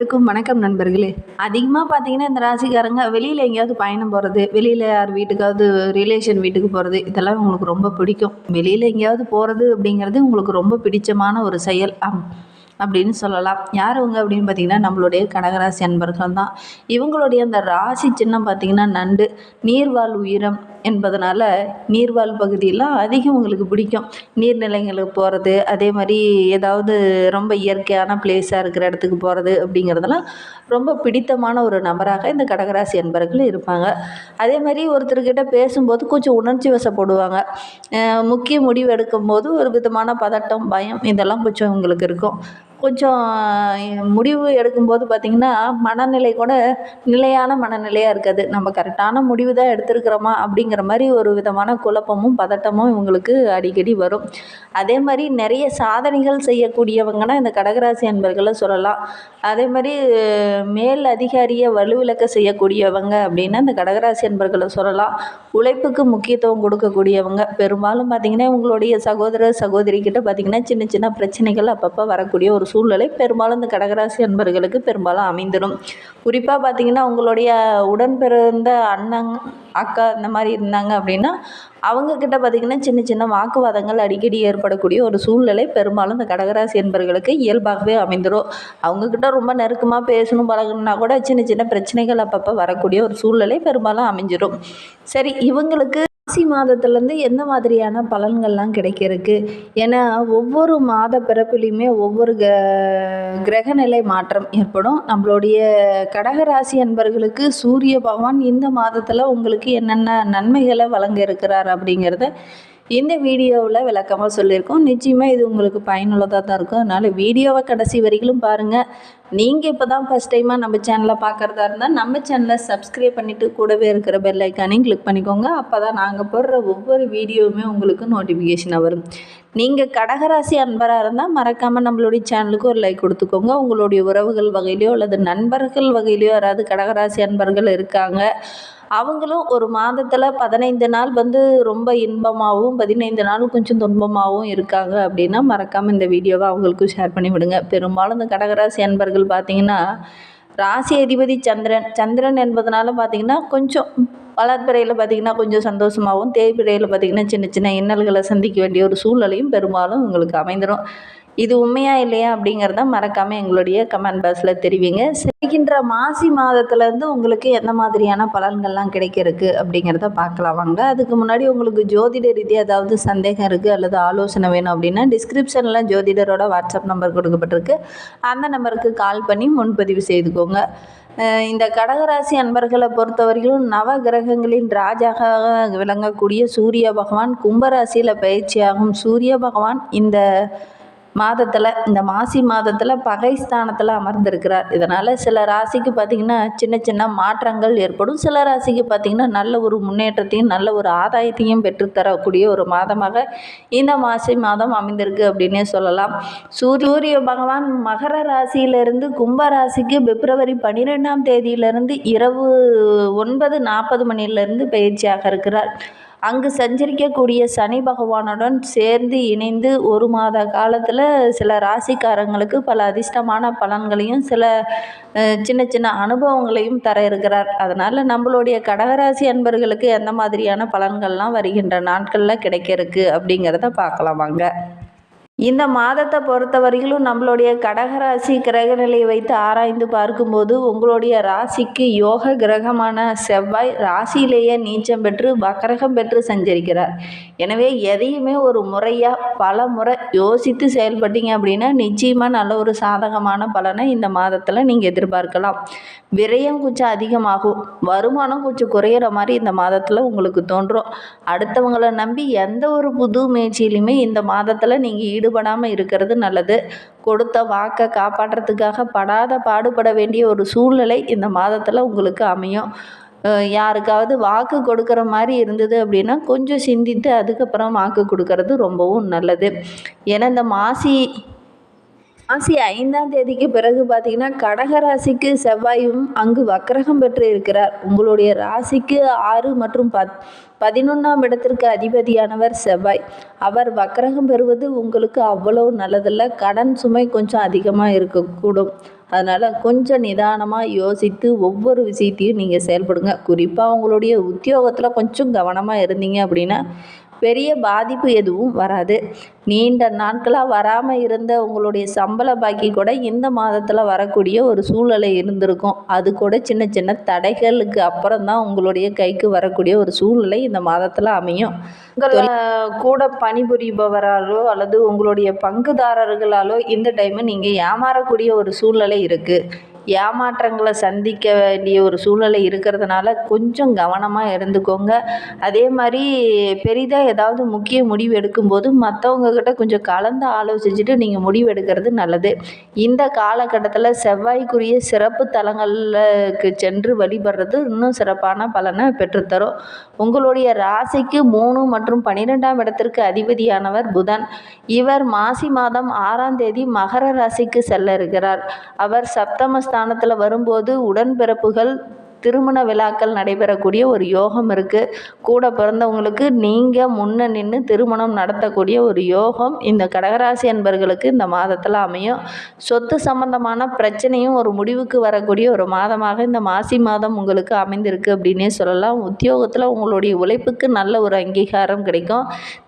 இருக்கும் வணக்கம் நண்பர்களே. அதிகமாக பார்த்தீங்கன்னா இந்த ராசிக்காரங்க வெளியில் எங்கேயாவது பயணம் போகிறது வெளியில் யார் வீட்டுக்காவது ரிலேஷன் வீட்டுக்கு போகிறது இதெல்லாம் உங்களுக்கு ரொம்ப பிடிக்கும். வெளியில் எங்கேயாவது போகிறது அப்படிங்கிறது உங்களுக்கு ரொம்ப பிடிச்சமான ஒரு செயல் அம் அப்படின்னு சொல்லலாம். யார் இவங்க அப்படின்னு பார்த்தீங்கன்னா நம்மளுடைய கடகராசி அன்பர்கள் தான் இவங்களுடைய அந்த ராசி சின்னம் பார்த்தீங்கன்னா நண்டு நீர்வாழ் உயிரம் என்பதனால் நீர்வாழ் பகுதியெலாம் அதிகம் உங்களுக்கு பிடிக்கும். நீர்நிலைகளுக்கு போகிறது அதே மாதிரி ஏதாவது ரொம்ப இயற்கையான பிளேஸாக இருக்கிற இடத்துக்கு போகிறது அப்படிங்கிறதெல்லாம் ரொம்ப பிடித்தமான ஒரு நபராக இந்த கடகராசி என்பர்கள் இருப்பாங்க. அதே மாதிரி ஒருத்தர்கிட்ட பேசும்போது கொஞ்சம் உணர்ச்சி வசப்படுவாங்க. முக்கிய முடிவு எடுக்கும்போது ஒரு விதமான பதட்டம் பயம் இதெல்லாம் கொஞ்சம் உங்களுக்கு இருக்கும். கொஞ்சம் முடிவு எடுக்கும்போது பார்த்திங்கன்னா மனநிலை கூட நிலையான மனநிலையாக இருக்காது. நம்ம கரெக்டான முடிவு தான் எடுத்திருக்கிறோமா அப்படிங்கிற மாதிரி ஒரு விதமான குழப்பமும் பதட்டமும் இவங்களுக்கு அடிக்கடி வரும். அதே மாதிரி நிறைய சாதனைகள் செய்யக்கூடியவங்கன்னா இந்த கடகராசி அன்பர்களை சொல்லலாம். அதே மாதிரி மேல் அதிகாரியை வலுவிளக்க செய்யக்கூடியவங்க அப்படின்னா இந்த கடகராசி அன்பர்களை சொல்லலாம். உழைப்புக்கு முக்கியத்துவம் கொடுக்கக்கூடியவங்க. பெரும்பாலும் பார்த்திங்கன்னா உங்களுடைய சகோதர சகோதரிகிட்ட பார்த்திங்கன்னா சின்ன சின்ன பிரச்சனைகள் அப்பப்போ வரக்கூடிய ஒரு சூழ்நிலை. பெரும்பாலும் இந்த கடகராசி அன்பர்களுக்கு பெரும்பாலும் அமைந்துடும் குறிப்பாக பார்த்திங்கன்னா அவங்களுடைய உடன் பிறந்த அண்ணன் அக்கா இந்த மாதிரி இருந்தாங்க அப்படின்னா அவங்கக்கிட்ட பார்த்திங்கன்னா சின்ன சின்ன வாக்குவாதங்கள் அடிக்கடி ஏற்படக்கூடிய ஒரு சூழ்நிலை பெரும்பாலும் இந்த கடகராசி என்பர்களுக்கு இயல்பாகவே அமைந்துடும் அவங்கக்கிட்ட ரொம்ப நெருக்கமாக பேசணும் பழகணும்னா கூட சின்ன சின்ன பிரச்சனைகள் அப்பப்போ வரக்கூடிய ஒரு சூழ்நிலை பெரும்பாலும் அமைஞ்சிடும் சரி இவங்களுக்கு மாசி மாதத்துலேருந்து எந்த மாதிரியான பலன்கள்லாம் கிடைக்கிறதுக்கு? ஏன்னா ஒவ்வொரு மாத பிறப்புலையுமே ஒவ்வொரு க கிரகநிலை மாற்றம் ஏற்படும். நம்மளுடைய கடகராசி அன்பர்களுக்கு சூரிய பகவான் இந்த மாதத்தில் உங்களுக்கு என்னென்ன நன்மைகளை வழங்க இருக்கிறார் அப்படிங்கிறத இந்த வீடியோவில் விளக்கமாக சொல்லியிருக்கோம். நிச்சயமாக இது உங்களுக்கு பயனுள்ளதாக தான் இருக்கும். அதனால் வீடியோவை கடைசி வரைக்கும் பாருங்கள் நீங்கள் இப்போ தான் ஃபஸ்ட் டைமாக நம்ம சேனலை பார்க்குறதா இருந்தால் நம்ம சேனலை சப்ஸ்கிரைப் பண்ணிவிட்டு கூடவே இருக்கிற பெல் ஐக்கானையும் கிளிக் பண்ணிக்கோங்க. அப்போ தான் நாங்கள் போடுற ஒவ்வொரு வீடியோவுமே உங்களுக்கு நோட்டிஃபிகேஷனாக வரும். நீங்கள் கடகராசி அன்பராக இருந்தால் மறக்காமல் நம்மளுடைய சேனலுக்கு ஒரு லைக் கொடுத்துக்கோங்க. உங்களுடைய உறவுகள் வகையிலையோ அல்லது நண்பர்கள் வகையிலையோ யாராவது கடகராசி அன்பர்கள் இருக்காங்க. அவங்களும் ஒரு மாதத்தில் பதினைந்து நாள் வந்து ரொம்ப இன்பமாகவும் பதினைந்து நாள் கொஞ்சம் துன்பமாகவும் இருக்காங்க அப்படின்னா மறக்காமல் இந்த வீடியோவை அவங்களுக்கும் ஷேர் பண்ணி விடுங்க. பெரும்பாலும் இந்த கடகராசி அன்பர்கள் பார்த்தீங்கன்னா ராசி அதிபதி சந்திரன் சந்திரன் என்பதனால பார்த்தீங்கன்னா கொஞ்சம் வளர்ப்பிறையில் பார்த்திங்கன்னா கொஞ்சம் சந்தோஷமாகவும் தேய்பிறையில் பார்த்திங்கன்னா சின்ன சின்ன இன்னல்களை சந்திக்க வேண்டிய ஒரு சூழ்நிலையும் பெரும்பாலும் உங்களுக்கு அமைந்துடும் இது உண்மையா இல்லையா அப்படிங்கிறத மறக்காமல் எங்களுடைய கமெண்ட் பாக்ஸில் தெரிவிங்க. செல்கின்ற மாசி மாதத்துலேருந்து உங்களுக்கு எந்த மாதிரியான பலன்கள்லாம் கிடைக்கிறதுக்கு அப்படிங்கிறத பார்க்கலாம் வாங்க. அதுக்கு முன்னாடி உங்களுக்கு ஜோதிட ரீதியாக ஏதாவது சந்தேகம் இருக்குது அல்லது ஆலோசனை வேணும் அப்படின்னா டிஸ்கிரிப்ஷனில் ஜோதிடரோட வாட்ஸ்அப் நம்பர் கொடுக்கப்பட்டிருக்கு. அந்த நம்பருக்கு கால் பண்ணி முன்பதிவு செய்துக்கோங்க. இந்த கடகராசி அன்பர்களை பொறுத்தவரையிலும் நவ கிரகங்களின் ராஜாக விளங்கக்கூடிய சூரிய பகவான் கும்பராசியில் பயிற்சியாகும். சூரிய பகவான் இந்த மாதத்தில் இந்த மாசி மாதத்தில் பகை ஸ்தானத்தில் அமர்ந்திருக்கிறார். இதனால் சில ராசிக்கு பார்த்திங்கன்னா சின்ன சின்ன மாற்றங்கள் ஏற்படும். சில ராசிக்கு பார்த்திங்கன்னா நல்ல ஒரு முன்னேற்றத்தையும் நல்ல ஒரு ஆதாயத்தையும் பெற்றுத்தரக்கூடிய ஒரு மாதமாக இந்த மாசி மாதம் அமைந்திருக்கு அப்படின்னே சொல்லலாம். சூரிய பகவான் மகர ராசியிலிருந்து கும்ப ராசிக்கு பிப்ரவரி பன்னிரெண்டாம் தேதியிலிருந்து இரவு ஒன்பது நாற்பது மணியிலிருந்து பயிற்சியாக இருக்கிறார். அங்கு சஞ்சரிக்கக்கூடிய சனி பகவானுடன் சேர்ந்து இணைந்து ஒரு மாத காலத்தில் சில ராசிக்காரங்களுக்கு பல அதிர்ஷ்டமான பலன்களையும் சில சின்ன சின்ன அனுபவங்களையும் தர இருக்கிறார். அதனால் நம்மளுடைய கடகராசி அன்பர்களுக்கு எந்த மாதிரியான பலன்கள்லாம் வருகின்ற நாட்களில் கிடைக்க இருக்கு அப்படிங்கிறத பார்க்கலாம் வாங்க இந்த மாதத்தை பொறுத்தவரையிலும் நம்மளுடைய கடகராசி கிரகநிலையை வைத்து ஆராய்ந்து பார்க்கும்போது உங்களுடைய ராசிக்கு யோக கிரகமான செவ்வாய் ராசியிலேயே நீச்சம் பெற்று வக்கரகம் பெற்று சஞ்சரிக்கிறார். எனவே எதையுமே ஒரு முறையாக பல முறை யோசித்து செயல்பட்டீங்க அப்படின்னா நிச்சயமாக நல்ல ஒரு சாதகமான பலனை இந்த மாதத்தில் நீங்கள் எதிர்பார்க்கலாம். விரயம் கொஞ்சம் அதிகமாகும். வருமானம் கொஞ்சம் குறையிற மாதிரி இந்த மாதத்தில் உங்களுக்கு தோன்றும். அடுத்தவங்களை நம்பி எந்த ஒரு புது முயற்சியிலையுமே இந்த மாதத்தில் நீங்கள் ஈடு ஈடுபடாமல் இருக்கிறது நல்லது. கொடுத்த வாக்கை காப்பாற்றுறதுக்காக படாத பாடுபட வேண்டிய ஒரு சூழ்நிலை இந்த மாதத்தில் உங்களுக்கு அமையும். யாருக்காவது வாக்கு கொடுக்குற மாதிரி இருந்தது அப்படின்னா கொஞ்சம் சிந்தித்து அதுக்கப்புறம் வாக்கு கொடுக்கறது ரொம்பவும் நல்லது. ஏன்னா இந்த மாசி மாசி ஐந்தாம் தேதிக்கு பிறகு பார்த்தீங்கன்னா கடக ராசிக்கு செவ்வாயும் அங்கு வக்கரகம் பெற்று இருக்கிறார். உங்களுடைய ராசிக்கு ஆறு மற்றும் பத் பதினொன்றாம் இடத்திற்கு அதிபதியானவர் செவ்வாய். அவர் வக்கரகம் பெறுவது உங்களுக்கு அவ்வளவு நல்லதில்ல. கடன் சுமை கொஞ்சம் அதிகமாக இருக்கக்கூடும். அதனால் கொஞ்சம் நிதானமாக யோசித்து ஒவ்வொரு விஷயத்தையும் நீங்கள் செயல்படுங்க. குறிப்பாக உங்களுடைய உத்தியோகத்தில் கொஞ்சம் கவனமாக இருந்தீங்க அப்படின்னா பெரிய பாதிப்பு எதுவும் வராது. நீண்ட நாட்களாக வராமல் இருந்த உங்களுடைய சம்பள பாக்கி கூட இந்த மாதத்தில் வரக்கூடிய ஒரு சூழ்நிலை இருந்திருக்கும். அது கூட சின்ன சின்ன தடைகளுக்கு அப்புறம் தான் உங்களுடைய கைக்கு வரக்கூடிய ஒரு சூழ்நிலை இந்த மாதத்தில் அமையும். கூட பணிபுரிபவராலோ அல்லது உங்களுடைய பங்குதாரர்களாலோ இந்த டைமு நீங்கள் ஏமாறக்கூடிய ஒரு சூழ்நிலை இருக்குது ஏமாற்றங்களை சந்திக்க வேண்டிய ஒரு சூழ்நிலை இருக்கிறதுனால கொஞ்சம் கவனமாக இருந்துக்கோங்க. அதே மாதிரி பெரிதாக ஏதாவது முக்கிய முடிவு எடுக்கும்போது மற்றவங்கக்கிட்ட கொஞ்சம் கலந்து ஆலோசிச்சுட்டு நீங்கள் முடிவு எடுக்கிறது நல்லது. இந்த காலகட்டத்தில் செவ்வாய்க்குரிய சிறப்பு தலங்களுக்கு சென்று வழிபடுறது இன்னும் சிறப்பான பலனை பெற்றுத்தரும். உங்களுடைய ராசிக்கு மூணு மற்றும் பன்னிரெண்டாம் இடத்திற்கு அதிபதியானவர் புதன். இவர் மாசி மாதம் ஆறாம் தேதி மகர ராசிக்கு செல்ல இருக்கிறார். அவர் ஸ்தானத்தில் வரும்போது உடன்பிறப்புகள் திருமண விழாக்கள் நடைபெறக்கூடிய ஒரு யோகம் இருக்குது கூட பிறந்தவங்களுக்கு நீங்கள் முன்ன நின்று திருமணம் நடத்தக்கூடிய ஒரு யோகம் இந்த கடகராசி அன்பர்களுக்கு இந்த மாதத்தில் அமையும். சொத்து சம்பந்தமான பிரச்சனையும் ஒரு முடிவுக்கு வரக்கூடிய ஒரு மாதமாக இந்த மாசி மாதம் உங்களுக்கு அமைந்திருக்கு அப்படின்னே சொல்லலாம். உத்தியோகத்தில் உங்களுடைய உழைப்புக்கு நல்ல ஒரு அங்கீகாரம் கிடைக்கும்.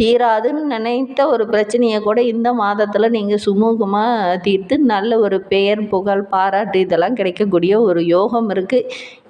தீராதுன்னு நினைத்த ஒரு பிரச்சனையை கூட இந்த மாதத்தில் நீங்கள் சுமூகமாக தீர்த்து நல்ல ஒரு பெயர் புகழ் பாராட்டு இதெல்லாம் கிடைக்கக்கூடிய ஒரு யோகம் இருக்குது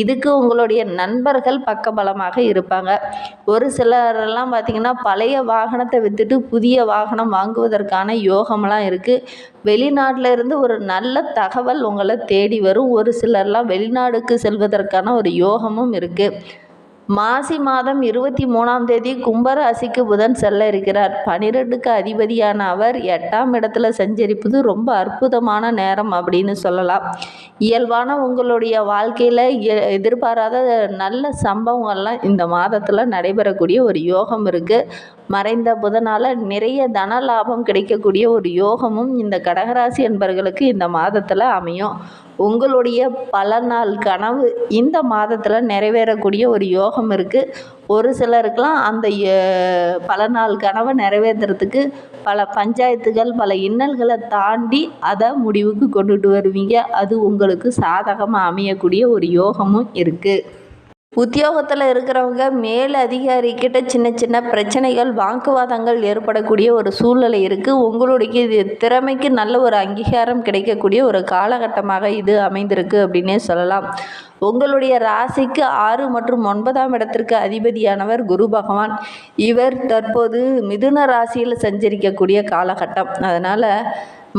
இதுக்கு உங்களுடைய நண்பர்கள் பக்கபலமாக இருப்பாங்க. ஒரு சிலரெல்லாம் பார்த்திங்கன்னா பழைய வாகனத்தை விற்றுட்டு புதிய வாகனம் வாங்குவதற்கான யோகமெலாம் இருக்குது வெளிநாட்டில் இருந்து ஒரு நல்ல தகவல் உங்களை தேடி வரும். ஒரு சிலர்லாம் வெளிநாடுக்கு செல்வதற்கான ஒரு யோகமும் இருக்குது மாசி மாதம் இருபத்தி மூணாம் தேதி கும்பராசிக்கு புதன் செல்ல இருக்கிறார். பனிரெண்டுக்கு அதிபதியான அவர் எட்டாம் இடத்துல சஞ்சரிப்பது ரொம்ப அற்புதமான நேரம் அப்படின்னு சொல்லலாம். இயல்பான உங்களுடைய வாழ்க்கையில் எதிர்பாராத நல்ல சம்பவங்கள்லாம் இந்த மாதத்தில் நடைபெறக்கூடிய ஒரு யோகம் இருக்குது மறைந்த புதனால் நிறைய தன லாபம் கிடைக்கக்கூடிய ஒரு யோகமும் இந்த கடகராசி என்பர்களுக்கு இந்த மாதத்தில் அமையும். உங்களுடைய பல நாள் கனவு இந்த மாதத்தில் நிறைவேறக்கூடிய ஒரு யோகம் இருக்குது ஒரு சிலருக்கெலாம் அந்த பல நாள் கனவை நிறைவேற்றுறதுக்கு பல பஞ்சாயத்துகள் பல இன்னல்களை தாண்டி அதை முடிவுக்கு கொண்டுட்டு வருவீங்க. அது உங்களுக்கு சாதகமாக அமையக்கூடிய ஒரு யோகமும் இருக்குது உத்தியோகத்தில் இருக்கிறவங்க மேல் அதிகாரிக்கிட்ட சின்ன சின்ன பிரச்சனைகள் வாக்குவாதங்கள் ஏற்படக்கூடிய ஒரு சூழ்நிலை இருக்குது உங்களுடைய இது திறமைக்கு நல்ல ஒரு அங்கீகாரம் கிடைக்கக்கூடிய ஒரு காலகட்டமாக இது அமைந்திருக்கு அப்படின்னே சொல்லலாம். உங்களுடைய ராசிக்கு ஆறு மற்றும் ஒன்பதாம் இடத்திற்கு அதிபதியானவர் குரு பகவான். இவர் தற்போது மிதுன ராசியில் சஞ்சரிக்கக்கூடிய காலகட்டம். அதனால்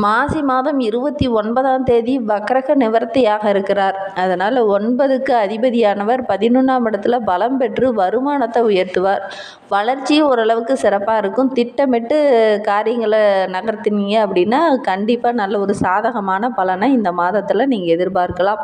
மாசி மாதம் இருபத்தி ஒன்பதாம் தேதி வக்ரக நிவர்த்தியாக இருக்கிறார். அதனால் ஒன்பதுக்கு அதிபதியானவர் பதினொன்றாம் இடத்துல பலம் பெற்று வருமானத்தை உயர்த்துவார். வளர்ச்சியும் ஓரளவுக்கு சிறப்பாக இருக்கும். திட்டமிட்டு காரியங்களை நகர்த்தினீங்க அப்படின்னா கண்டிப்பாக நல்ல ஒரு சாதகமான பலனை இந்த மாதத்தில் நீங்கள் எதிர்பார்க்கலாம்.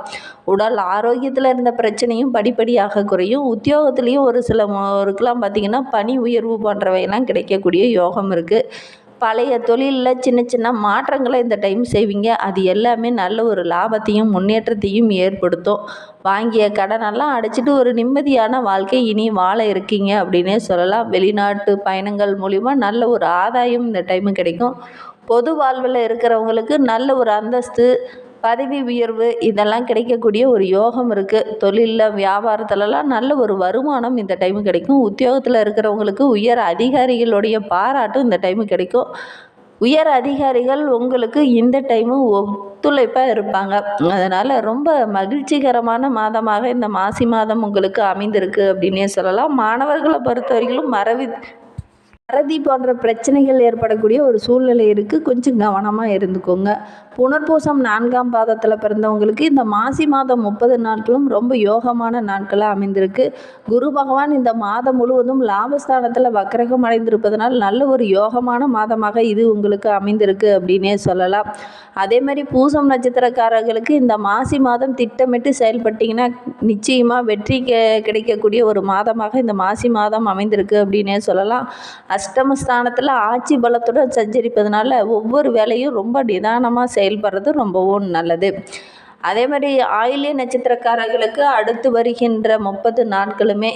உடல் ஆரோக்கியத்தில் இருந்த பிரச்சனையும் படிப்படியாக குறையும். உத்தியோகத்துலேயும் ஒரு சில ஒருக்கெலாம் பார்த்திங்கன்னா பணி உயர்வு போன்றவையெல்லாம் கிடைக்கக்கூடிய யோகம் இருக்குது பழைய தொழிலில் சின்ன சின்ன மாற்றங்களை இந்த டைம் செய்வீங்க. அது எல்லாமே நல்ல ஒரு லாபத்தையும் முன்னேற்றத்தையும் ஏற்படுத்தும். வாங்கிய கடனெல்லாம் அடைச்சிட்டு ஒரு நிம்மதியான வாழ்க்கை இனி வாழ இருக்கீங்க அப்படின்னே சொல்லலாம். வெளிநாட்டு பயணங்கள் மூலிமா நல்ல ஒரு ஆதாயம் இந்த டைமு கிடைக்கும். பொது வாழ்வில் இருக்கிறவங்களுக்கு நல்ல ஒரு அந்தஸ்து பதவி உயர்வு இதெல்லாம் கிடைக்கக்கூடிய ஒரு யோகம் இருக்குது தொழிலில் வியாபாரத்துலலாம் நல்ல ஒரு வருமானம் இந்த டைமு கிடைக்கும். உத்தியோகத்தில் இருக்கிறவங்களுக்கு உயர் அதிகாரிகளுடைய பாராட்டும் இந்த டைமு கிடைக்கும். உயர் அதிகாரிகள் உங்களுக்கு இந்த டைமு ஒத்துழைப்பாக இருப்பாங்க. அதனால் ரொம்ப மகிழ்ச்சிகரமான மாதமாக இந்த மாசி மாதம் உங்களுக்கு அமைந்திருக்கு அப்படின்னே சொல்லலாம். மாணவர்களை பொறுத்த வரைக்கும் மரவி மறதி போன்ற பிரச்சனைகள் ஏற்படக்கூடிய ஒரு சூழ்நிலை இருக்குது கொஞ்சம் கவனமாக இருந்துக்கோங்க. புனர்பூசம் நான்காம் பாதத்தில் பிறந்தவங்களுக்கு இந்த மாசி மாதம் முப்பது நாட்களும் ரொம்ப யோகமான நாட்களாக அமைந்திருக்கு. குரு பகவான் இந்த மாதம் முழுவதும் லாபஸ்தானத்தில் வக்கரகம் அடைந்திருப்பதனால் நல்ல ஒரு யோகமான மாதமாக இது உங்களுக்கு அமைந்திருக்கு அப்படின்னே சொல்லலாம். அதே மாதிரி பூசம் நட்சத்திரக்காரர்களுக்கு இந்த மாசி மாதம் திட்டமிட்டு செயல்பட்டிங்கன்னா நிச்சயமாக வெற்றி கிடைக்கக்கூடிய ஒரு மாதமாக இந்த மாசி மாதம் அமைந்திருக்கு அப்படின்னே சொல்லலாம். அஷ்டமஸ்தானத்தில் ஆட்சி பலத்துடன் சஞ்சரிப்பதனால ஒவ்வொரு வேலையும் ரொம்ப நிதானமாக செயல்படுறது ரொம்பவும் நல்லது. அதே மாதிரி ஆயிலிய நட்சத்திரக்காரர்களுக்கு அடுத்து வருகின்ற முப்பது நாட்களுமே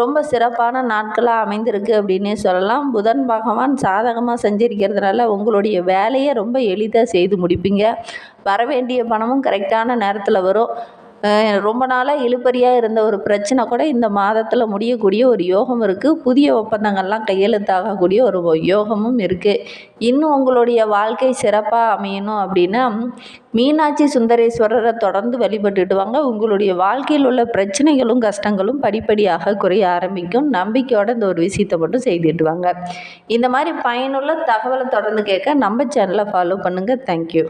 ரொம்ப சிறப்பான நாட்களாக அமைந்திருக்கு அப்படின்னே சொல்லலாம். புதன் பகவான் சாதகமாக சஞ்சரிக்கிறதுனால உங்களுடைய வேலையை ரொம்ப எளிதாக செய்து முடிப்பீங்க. வர வேண்டிய பணமும் கரெக்டான நேரத்தில் வரும். ரொம்ப நாளாக இழுபறியாக இருந்த ஒரு பிரச்சனை கூட இந்த மாதத்தில் முடியக்கூடிய ஒரு யோகம் இருக்குது புதிய ஒப்பந்தங்கள்லாம் கையெழுத்தாகக்கூடிய ஒரு யோகமும் இருக்குது இன்னும் உங்களுடைய வாழ்க்கை சிறப்பாக அமையணும் அப்படின்னா மீனாட்சி சுந்தரேஸ்வரரை தொடர்ந்து வழிபட்டுட்டு வாங்க. உங்களுடைய வாழ்க்கையில் உள்ள பிரச்சனைகளும் கஷ்டங்களும் படிப்படியாக குறைய ஆரம்பிக்கும். நம்பிக்கையோட இந்த ஒரு விஷயத்தை மட்டும் செய்துட்டு வாங்க. இந்த மாதிரி பயனுள்ள தகவலை தொடர்ந்து கேட்க நம்ம சேனலை ஃபாலோ பண்ணுங்கள் தேங்க்யூ